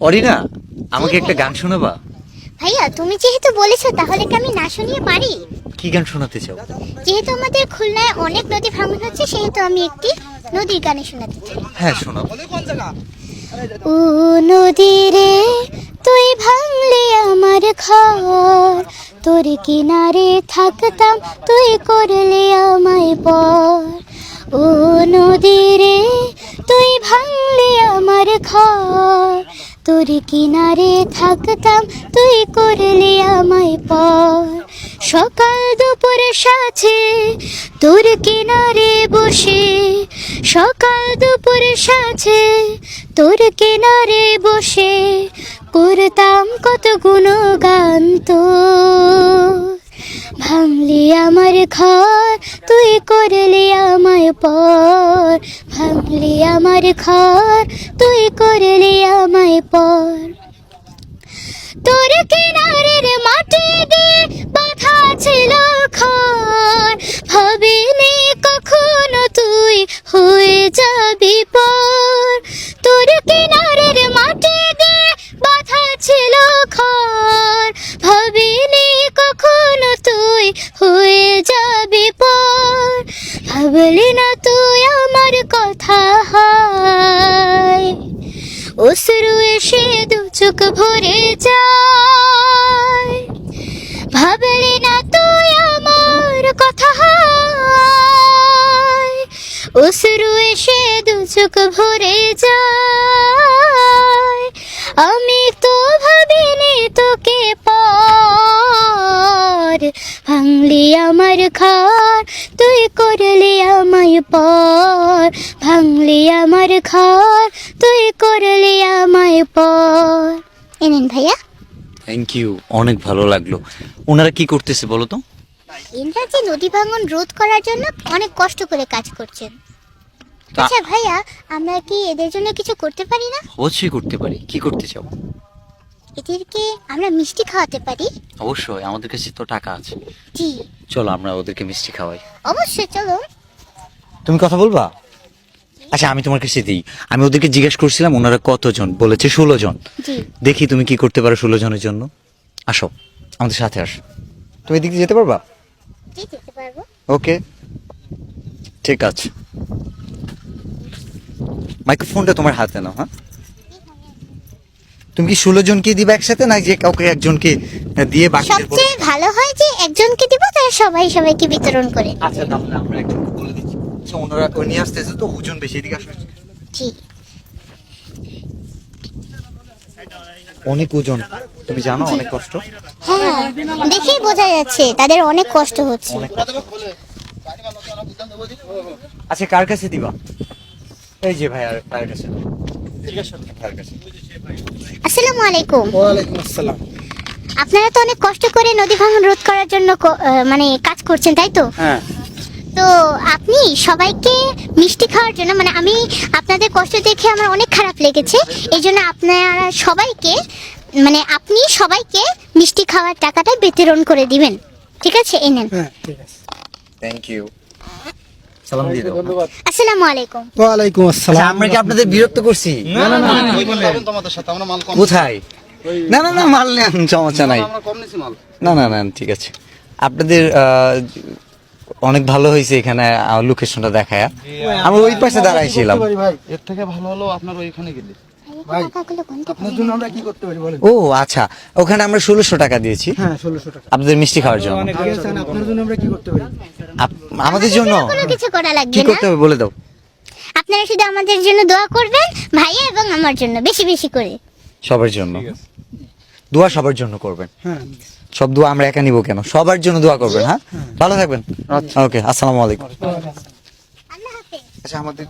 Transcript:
অরিনা আমাকে একটা গান শোনাবা? ভাইয়া তুমি যেহেতু বলেছ তাহলে কি আমি না শুনিয়ে পারি? কি গান শোনাতে চাও? যেহেতু আমাদের খুলনায় অনেক নদী ভ্রমণ হচ্ছে সেহেতু আমি একটি নদীর গানে শোনাতে চাই। হ্যাঁ শোনাও। ও নদী রে তুই ভাঙলি আমার ঘর। তোর কিনারে থাকতাম তুই করলি আমায় পর। ও নদী রে তুই ভাঙলি আমার ঘর। তোর কিনারে থাকতাম, তুই করলি আমায় পর। সকাল দুপুর সাথে তোর কিনারে বসে, সকাল দুপুর সাথে তোর কিনারে বসে করতাম কত গুণগান তো ভাঙলি আমার ঘর, তুই করলি আমায় পর। ভাঙলি আমার ঘর, তুই আমায় পর। তোর কিনারের মাটি দিয়ে বাঁধা ছিল খর ভাবিনি কখনো তুই হয়ে যাবি পর। তোর কিনারের মাটি দিয়ে বাঁধা ছিল খর ভাবিনি কখনো তুই হয়ে যাবি পর। ভাবলি না তুই আমার কথা হয়। অশ্রু এসে দু চোখ ভরে যায়। ভাবলি না তুই আমার কথা অশ্রু এসে দু চোখ ভরে যায়। আমি তো ভাবিনি তোকে পর। ভাঙলি আমার তুই করলি আমায় পর ভাঙলি আমার ঘর তুই করলি আমায় পর। এনেন ভাইয়া। থ্যাংক ইউ অনেক ভালো লাগল। ওনারা কি করতেছে বলো তো? এনরা যে নদী ভাঙন রোধ করার জন্য অনেক কষ্ট করে কাজ করছেন। তা- আচ্ছা ভাইয়া আমরা কি এদের জন্য কিছু করতে পারি না? অবশ্যই করতে পারি। কি করতে চাও? এদেরকে আমরা মিষ্টি খাওয়াতে পারি। অবশ্যই আমাদের কাছে তো টাকা আছে। জি। চলো আমরা ওদেরকে মিষ্টি খাওয়াই। অবশ্যই চলো। তুমি কথা বলবা? আচ্ছা আমি তোমার কাছে দিই। আমি ওদেরকে জিজ্ঞেস করছিলাম ওনারা কতজন? বলেছে ষোলো জন। জি। দেখি তুমি কি করতে পারো ষোলো জনের জন্য। আসো আমাদের সাথে আসো। তুমি এদিকে যেতে পারবা? জি যেতে পারব। ওকে। ঠিক আছে। মাইক্রোফোনটা তোমার হাতে নাও হ্যাঁ? তুমি কি ষোলো জনকে দিবা একসাথে না যে কাউকে একজনকে দিয়ে বাকি সবচেয়ে ভালো হয় যে একজনকে দিব সবাই সবাইকে বিতরণ করে। আচ্ছা তাহলে আমরা একজনকে বলে দিচ্ছি। ওনারা ওই নিয়ে আসতেছে তো ওজন বেশি এদিকে আসো। জি। অনেক ওজন। তুমি জানো অনেক কষ্ট? হ্যাঁ দেখেই বোঝা যাচ্ছে তাদের অনেক কষ্ট হচ্ছে। আচ্ছা কার কাছে দিবা? এই যে ভাই আর ভাইয়ের কাছে? আসসালামু আলাইকুম। ওয়ালাইকুম আসসালাম। আপনারা তো অনেক কষ্ট করে নদী ভাঙন রোধ করার জন্য মানে কাজ করছেন তাই তো? হ্যাঁ। তো আপনি সবাইকে মিষ্টি খাওয়ার জন্য মানে আমি আপনাদের কষ্ট দেখে আমার অনেক খারাপ লেগেছে এই জন্য আপনারা সবাইকে মানে আপনি সবাইকে মিষ্টি খাওয়ার টাকাটা বিতরণ করে দিবেন। ঠিক আছে? এই নেন। হ্যাঁ থ্যাংক ইউ সালাম দিয়ে দাও। আসসালামু আলাইকুম। ওয়ালাইকুম আচ্ছা, আসসালাম আমরা কি আপনাদের বিরক্ত করছি? না না না তোমাদের সাথে আমরা মাল কম কোথায়? না না না মাল নেন সমস্যা নাই। আমরা কম নিছি মাল। না না না ঠিক আছে। আপনাদের অনেক ভালো হয়েছে এখানে লোকেশনটা দেখায়। আমরা ওই পাশে দাঁড়াইছিলাম। এর থেকে ভালো হলো আপনার ওইখানে গেলে। ও আচ্ছা ওখানে আমরা ষোলোশো টাকা দিয়েছি। হ্যাঁ আপনাদের মিষ্টি খাওয়ার জন্য। আমাদের জন্য। কোনো কিছু করা কি লাগবে করতে হবে বলে দাও। আপনারা শুধু আমাদের জন্য দোয়া করবেন ভাইয়া এবং আমার জন্য বেশি বেশি করে। সবার জন্য। দোয়া সবার জন্য করবেন। হ্যাঁ। সব দোয়া আমরা একা নিব কেন? সবার জন্য দোয়া করবেন হ্যাঁ? ভালো থাকবেন। ওকে আসসালামু আলাইকুম। আচ্ছা আমাদের